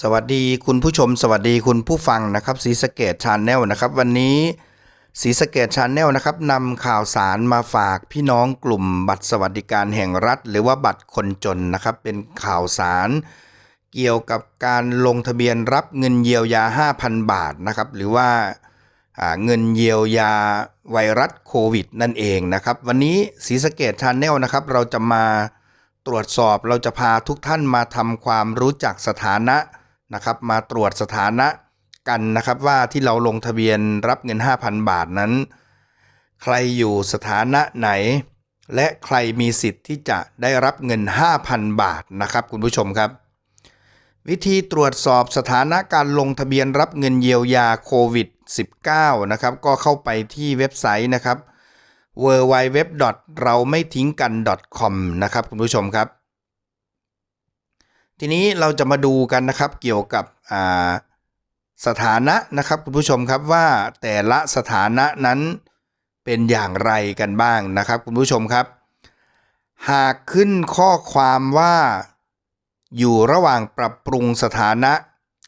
สวัสดีคุณผู้ชม สวัสดีคุณผู้ฟังนะครับสีสเกตชาแนลนะครับ วันนี้สีสเกตชาแนลนะครับนำข่าวสารมาฝากพี่น้องกลุ่มบัตรสวัสดิการแห่งรัฐ หรือว่าบัตรคนจนนะครับ เป็นข่าวสาร เกี่ยวกับการลงทะเบียนรับเงินเยียวยา 5,000 บาทนะครับ หรือว่าเงินเยียวยาไวรัสโควิด นั่นเองนะครับ วันนี้สีสเกตชาแนลนะครับ เราจะมาตรวจสอบเราจะพาทุกท่านมาทำความรู้จักสถานะ นะครับมาตรวจสถานะกันนะครับว่าที่เราลงทะเบียนรับเงิน 5,000 บาทนั้น ใครอยู่สถานะไหน และใครมีสิทธิ์ที่จะได้รับเงิน 5,000 บาทนะครับคุณผู้ชมครับ วิธีตรวจสอบสถานะการลงทะเบียนรับเงินเยียวยาโควิด -19 นะครับก็เข้าไปที่เว็บไซต์นะครับ w w w เราไม่ทิ้งกัน .com นะครับคุณผู้ชมครับ ทีนี้เราจะมาดูกันนะครับเกี่ยวกับสถานะนะครับคุณผู้ชมครับว่าแต่ละสถานะนั้นเป็นอย่างไรกันบ้างนะครับคุณผู้ชมครับ หากขึ้นข้อความว่า อยู่ระหว่างปรับปรุงสถานะ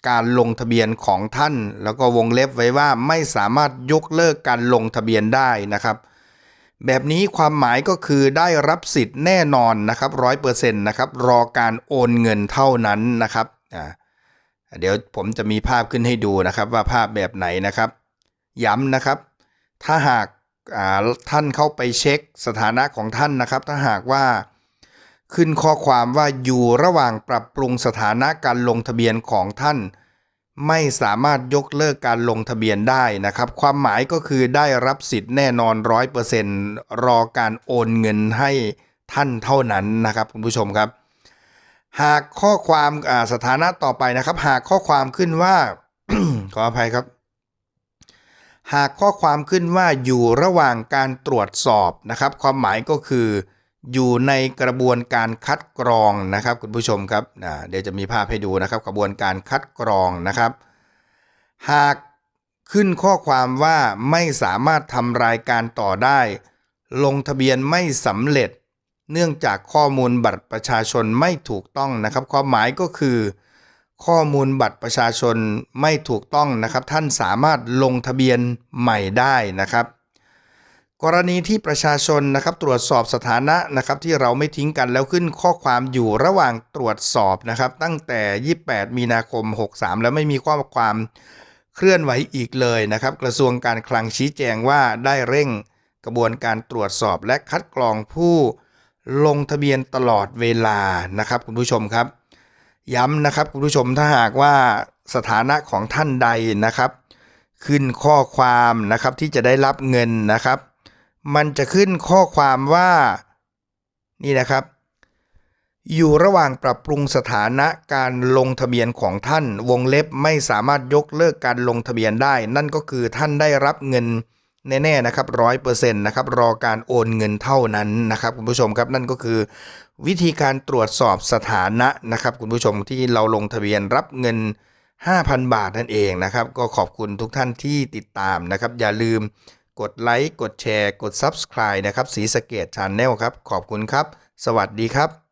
การลงทะเบียนของท่าน แล้วก็วงเล็บไว้ว่าไม่สามารถยกเลิกการลงทะเบียนได้นะครับ แบบนี้ความหมายก็คือได้รับสิทธิ์แน่นอนนะครับร้อยเปอร์เซ็นต์นะครับรอการโอนเงินเท่านั้นนะครับอ่าเดี๋ยวผมจะมีภาพขึ้นให้ดูนะครับว่าภาพแบบไหนนะครับ ย้ำนะครับ ถ้าหากาท่านเข้าไปเช็คสถานะของท่านนะครับ ถ้าหากว่าขึ้นข้อความว่าอยู่ระหว่างปรับปรุงสถานะการลงทะเบียนของท่าน ไม่สามารถยกเลิกการลงทะเบียนได้นะครับ ความหมายก็คือได้รับสิทธิ์แน่นอนร้อยเปอร์เซ็นต์รอการโอนเงินให้ท่านเท่านั้นนะครับคุณผู้ชมครับ หากข้อความสถานะต่อไปนะครับ หากข้อความขึ้นว่า ขออภัยครับ หากข้อความขึ้นว่าอยู่ระหว่างการตรวจสอบนะครับ ความหมายก็คือ อยู่ในกระบวนการคัดกรองนะครับ คุณผู้ชมครับเดี๋ยวจะมีภาพให้ดูนะครับกระบวนการคัดกรองนะครับ หากขึ้นข้อความว่าไม่สามารถทำรายการต่อได้ ลงทะเบียนไม่สำเร็จ เนื่องจากข้อมูลบัตรประชาชนไม่ถูกต้องนะครับ ความหมายก็คือ ข้อมูลบัตรประชาชนไม่ถูกต้องนะครับ ท่านสามารถลงทะเบียนใหม่ได้นะครับ กรณีที่ประชาชนนะครับตรวจสอบสถานะนะครับที่เราไม่ทิ้งกันแล้วขึ้นข้อความอยู่ระหว่างตรวจสอบนะครับตั้งแต่ 28 มีนาคม 63 แล้วไม่มีข้อความเคลื่อนไหวอีกเลยนะครับ กระทรวงการคลังชี้แจงว่าได้เร่งกระบวนการตรวจสอบและคัดกรองผู้ลงทะเบียนตลอดเวลานะครับคุณผู้ชมครับ ย้ำนะครับคุณผู้ชมถ้าหากว่าสถานะของท่านใดนะครับ ขึ้นข้อความนะครับที่จะได้รับเงินนะครับ มันจะขึ้นข้อความว่า นี่นะครับ อยู่ระหว่างปรับปรุงสถานะการลงทะเบียนของท่าน วงเล็บไม่สามารถยกเลิกการลงทะเบียนได้ นั่นก็คือท่านได้รับเงินแน่ๆนะครับร้อยเปอร์เซ็นต์นะครับรอการโอนเงินเท่านั้นนะครับคุณผู้ชมครับนั่นก็คือ วิธีการตรวจสอบสถานะนะครับ คุณผู้ชมที่เราลงทะเบียนรับเงิน 5,000 บาทนั่นเองนะครับ ก็ขอบคุณทุกท่านที่ติดตามนะครับ อย่าลืม กดไลค์ กดแชร์ กด Subscribe นะครับ สีสะเกตชาแนลครับ ขอบคุณครับ สวัสดีครับ